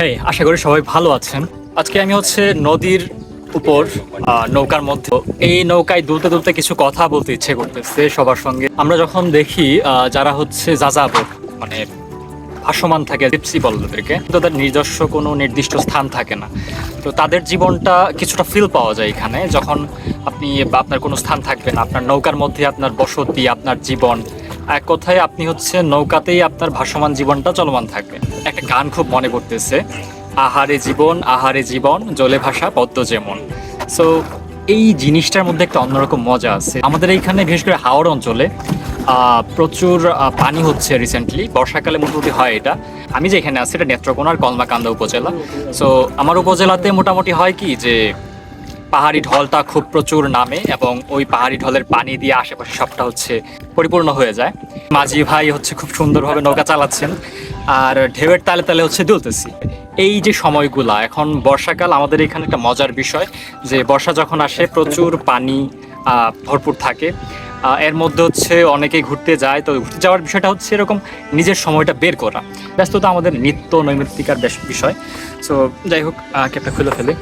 হেই আশা করি সবাই ভালো আছেন। আজকে আমি হচ্ছে নদীর উপর নৌকার মধ্যে। এই নৌকায় দুলতে দুলতে কিছু কথা বলতে ইচ্ছে করতেছে সবার সঙ্গে। আমরা যখন দেখি যারা হচ্ছে যাযাবর মানে ভাসমান থাকে, জিপসি বলে ওদেরকে তাদের নিজস্ব কোনো নির্দিষ্ট স্থান থাকে না। তো তাদের জীবনটা কিছুটা ফিল পাওয়া যায় এখানে। যখন আপনি আপনার কোনো স্থান থাকবে না, আপনার নৌকার মধ্যে আপনার বসতি, আপনার জীবন, এক কথায় আপনি হচ্ছে নৌকাতেই আপনার ভাসমান জীবনটা চলমান থাকবে। গান খুব মনে পড়তেছে। আহারে জীবন আহারে জীবন, জলে ভাসা পদ্ম যেমন। সো এই জিনিসটার মধ্যে একটা অন্যরকম মজা আছে। আমাদের এইখানে, বিশেষ করে হাওড় অঞ্চলে প্রচুর পানি হচ্ছে রিসেন্টলি বর্ষাকালে মোটামুটি হয় এটা। আমি যেখানে আছি, এটা নেত্রকোনার কলমাকান্দা উপজেলা। সো আমার উপজেলাতে মোটামুটি হয় কি যে, পাহাড়ি ঢলটা খুব প্রচুর নামে এবং ওই পাহাড়ি ঢলের পানি দিয়ে আশেপাশে সবটা হচ্ছে পরিপূর্ণ হয়ে যায়। মাঝি ভাই হচ্ছে খুব সুন্দরভাবে নৌকা চালাচ্ছেন। আর ঢেউয়ের তালে তালে হচ্ছে দুলতেছি। এই যে সময়গুলা, এখন বর্ষাকাল, আমাদের এখানে একটা মজার বিষয় যে বর্ষা যখন আসে, প্রচুর পানি ভরপুর থাকে। এর মধ্যে হচ্ছে অনেকেই ঘুরতে যায়, তো ঘুরতে যাওয়ার বিষয়টা হচ্ছে এরকম নিজের সময়টা বের করা। ব্যস্ততা আমাদের নিত্য নৈমিত্তিকার বিষয়। সো যাই হোক ক্যাপটা খুলে ফেলে।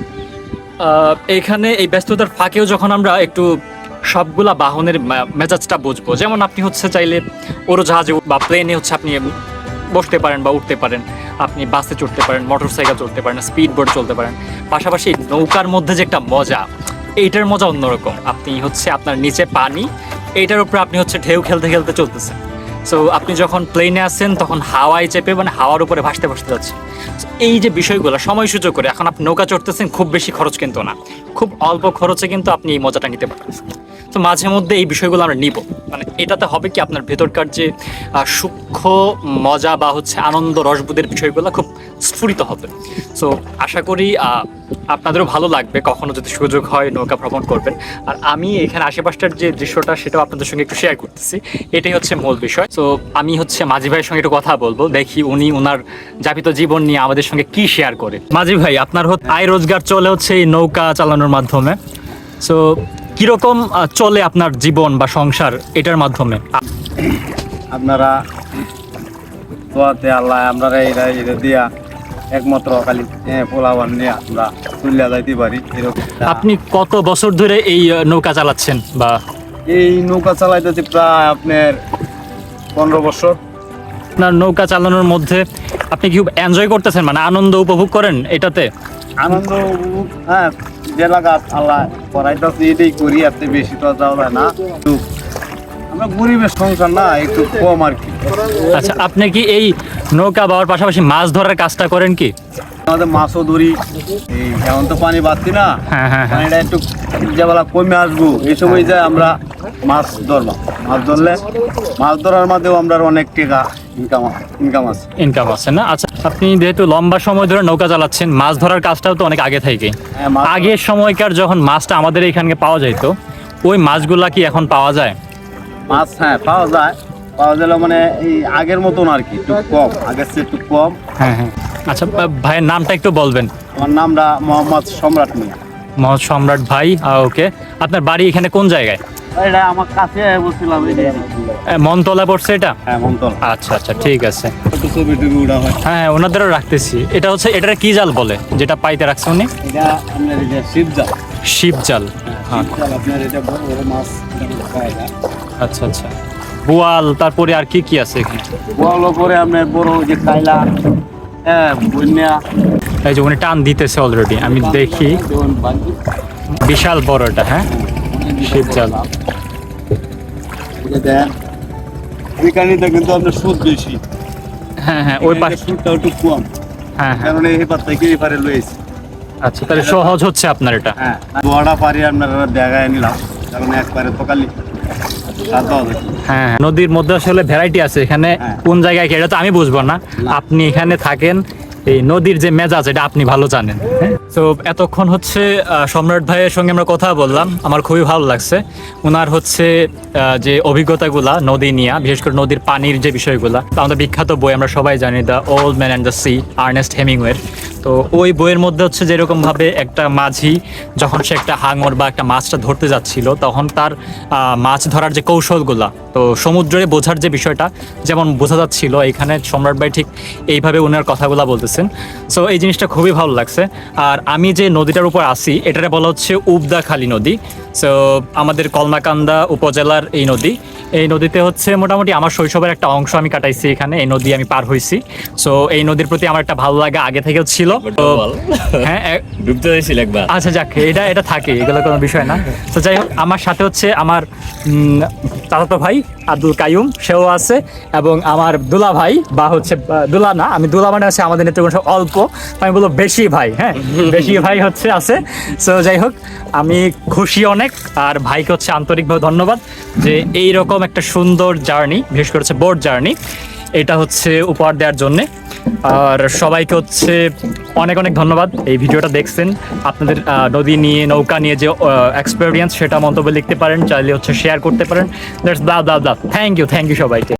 এইখানে এই ব্যস্ততার ফাঁকেও যখন আমরা একটু সবগুলা বাহনের মেজাজটা বুঝব। যেমন আপনি হচ্ছে চাইলে ওরো জাহাজে বা প্লেনে হচ্ছে আপনি বসতে পারেন বা উঠতে পারেন। আপনি বাসে চড়তে পারেন মোটর সাইকেল চলতে পারেন স্পিড বোর্ড চলতে পারেন। পাশাপাশি নৌকার মধ্যে যে একটা মজা, এইটার মজা অন্যরকম। আপনি হচ্ছে আপনার নিচে পানি, এইটার উপরে আপনি হচ্ছে ঢেউ খেলতে খেলতে চলতেছেন। সো আপনি যখন প্লেনে আসেন তখন হাওয়ায় চেপে মানে হাওয়ার উপরে ভাসতে ভাসতে যাচ্ছে। এই যে বিষয়গুলো, সময় সুযোগ করে, এখন আপনি নৌকা চড়তেছেন, খুব বেশি খরচ কিন্তু না। খুব অল্প খরচে কিন্তু আপনি এই মজাটা নিতে পারেন তো মাঝে মধ্যে এই বিষয়গুলো আমরা নিব। মানে এটাতে হবে কি, আপনার ভেতরকার যে সূক্ষ্ম মজা বা হচ্ছে আনন্দ, রসবোধের বিষয়গুলো খুব স্ফুরিত হবে। সো আশা করি আপনাদেরও ভালো লাগবে। কখনো যদি সুযোগ হয়, নৌকা ভ্রমণ করবেন। আর আমি এখানে আশেপাশটার যে দৃশ্যটা, সেটাও আপনাদের সঙ্গে একটু শেয়ার করতেছি। এটাই হচ্ছে মূল বিষয়। তো আমি হচ্ছে মাঝি ভাইয়ের সঙ্গে একটু কথা বলব। দেখি উনি ওনার যাপিত জীবন নিয়ে আমাদের সঙ্গে কি শেয়ার করে। মাঝি ভাই, আপনার হচ্ছে আয় রোজগার চলে হচ্ছে এই নৌকা চালানোর মাধ্যমে। সো কীরকম চলে আপনার জীবন বা সংসার এটার মাধ্যমে? আপনারা আল্লাহ এরা এরা দিয়া একমাত্র খালি পোলাবান নিয়ে আমরা চলিয়া যাইতে পারি এরকম। আপনি কত বছর ধরে এই নৌকা চালাচ্ছেন বা? এই নৌকা চালাইতেছি প্রায় আপনার পনেরো বছর। আপনার নৌকা চালানোর মধ্যে আপনি কি এনজয় করতেছেন? মানে আনন্দ উপভোগ করেন এটাতে? আনন্দ উপভোগ, হ্যাঁ যে লাগাত আল্লাহ পড়াইতেছি এটাই করি এত বেশি তো যাওয়া না। একটু আমরা গরিবের সংসার না একটু কম আর কি। আচ্ছা আপনি কি এই নৌকা বাওয়ার পাশাপাশি মাছ ধরার কাজটা করেন কি? আমাদের মাছও ধরি। এই এখন তো পানি বাড়তি না। হ্যাঁ হ্যাঁ হ্যাঁ। পানিটা একটু যেবেলা কমে আসব। এই সময় যায় আমরা মাছ ধরলাম। মাছ ধরলে মাছ ধরার মাধ্যমেও আমরা অনেক টাকা ইনকাম ইনকাম আছে। ইনকাম আছে না? আচ্ছা আপনি যেহেতু লম্বা সময় ধরে নৌকা চালাচ্ছেন মাছ ধরার কাজটাও তো অনেক আগে থেকে। আগের সময়কার যখন মাছটা আমাদের এখানে পাওয়া যাইতো ওই মাছগুলা কি এখন পাওয়া যায়? মাছ হ্যাঁ পাওয়া যায়। পাওয়া গেলে মানে এই আগের মতন আর কি একটু কম। আগের চেয়ে একটু কম। হ্যাঁ হ্যাঁ। আচ্ছা ভাইয়ের নামটা একটু বলবেন। আমার নামটা মোহাম্মদ সম্রাট মিয়া। মোহাম্মদ সম্রাট ভাই ওকে। আপনার বাড়ি এখানে কোন জায়গায়? এটা আমার কাছে বলছিলাম এই যে আহ, মনতলা পড়ছে এটা? হ্যাঁ মন্তল। আচ্ছা আচ্ছা ঠিক আছে। হয়। হ্যাঁ ওনাদেরও রাখতেছি। এটা হচ্ছে এটা কি জাল বলে যেটা পাইতে রাখছে উনি? এটা আপনার এই যে শিবজা শিব জাল। হ্যাঁ শিবজাল আপনার এটা বড় বড় মাছ এটা পাওয়া যায়। আচ্ছা আচ্ছা। বোয়াল তারপরে আর কি কি আছে এখানে? করে আপনার বড় যে কাইলা হ্যাঁ বন্যা। এই যে উনি টান দিতেছে অলরেডি আমি দেখি। বিশাল বড় এটা হ্যাঁ? শিব জাল। ওইখানেটা কিন্তু আপনার সুদ বেশি। হ্যাঁ হ্যাঁ ওই পাশে সুদটা একটু কম। হ্যাঁ হ্যাঁ। কারণ এই পার থেকে এই পারে লয়েছি আচ্ছা তাহলে সহজ হচ্ছে আপনার এটা। হ্যাঁ বড়া পারি আপনার দেখায় নিলাম। কারণ একবারে তো যায় হ্যাঁ হ্যাঁ। নদীর মধ্যে আসলে ভ্যারাইটি আছে। এখানে হ্যাঁ। কোন জায়গায় এটা তো আমি বুঝব না। আপনি এখানে থাকেন এই নদীর যে মেজাজ এটা আপনি ভালো জানেন। তো এতক্ষণ হচ্ছে সম্রাট ভাইয়ের সঙ্গে আমরা কথা বললাম। আমার খুবই ভালো লাগছে। ওনার হচ্ছে যে অভিজ্ঞতাগুলা নদী নিয়ে, বিশেষ করে নদীর পানির যে বিষয়গুলা আমাদের বিখ্যাত বই আমরা সবাই জানি the old man and the sea Ernest হেমিংওয়ের তো ওই বইয়ের মধ্যে হচ্ছে যেরকমভাবে একটা মাঝি, যখন সে একটা হাঙর বা একটা মাছটা ধরতে যাচ্ছিল, তখন তার মাছ ধরার যে কৌশলগুলা, তো সমুদ্রে বোঝার যে বিষয়টা, যেমন বোঝা যাচ্ছিল এখানে সম্রাট ভাই ঠিক এইভাবে ওনার কথাগুলা বলতেছেন। সো এই জিনিসটা খুবই ভালো লাগছে। আর আমি যে নদীটার উপর আসি এটারে বলা হচ্ছে উবদাখালী নদী। সো আমাদের কলমাকান্দা উপজেলার এই নদী। এই নদীতে হচ্ছে মোটামুটি আমার শৈশবের একটা অংশ আমি কাটাইছি এখানে এই নদী আমি পার হইছি। সো এই নদীর প্রতি আমার একটা ভালো লাগা আগে থেকেও ছিল। হ্যাঁ ডুবতে হয়েছিল একবার। আচ্ছা যাক এটা এটা থাকে এগুলো কোনো বিষয় না। তো যাই হোক আমার সাথে হচ্ছে আমার চাচাতো ভাই আব্দুল কাইয়ুম সেও আছে এবং আমার দুলা ভাই বা হচ্ছে দুলা না আমি দুলা মানে আছে আমাদের সব অল্প আমি বলব বেশি ভাই হ্যাঁ? বেশি ভাই হচ্ছে আছে। সো যাই হোক আমি খুশি অনেক আর ভাইকে হচ্ছে আন্তরিকভাবে ধন্যবাদ যে এই রকম একটা সুন্দর জার্নি বিশেষ করে হচ্ছে বোট জার্নি এটা হচ্ছে উপহার দেওয়ার জন্যে। আর সবাইকে হচ্ছে অনেক অনেক ধন্যবাদ। এই ভিডিওটা দেখছেন। আপনাদের নদী নিয়ে, নৌকা নিয়ে যে এক্সপেরিয়েন্স সেটা মন্তব্য লিখতে পারেন, চাইলে হচ্ছে শেয়ার করতে পারেন। That's the the the thank you thank you সবাইকে।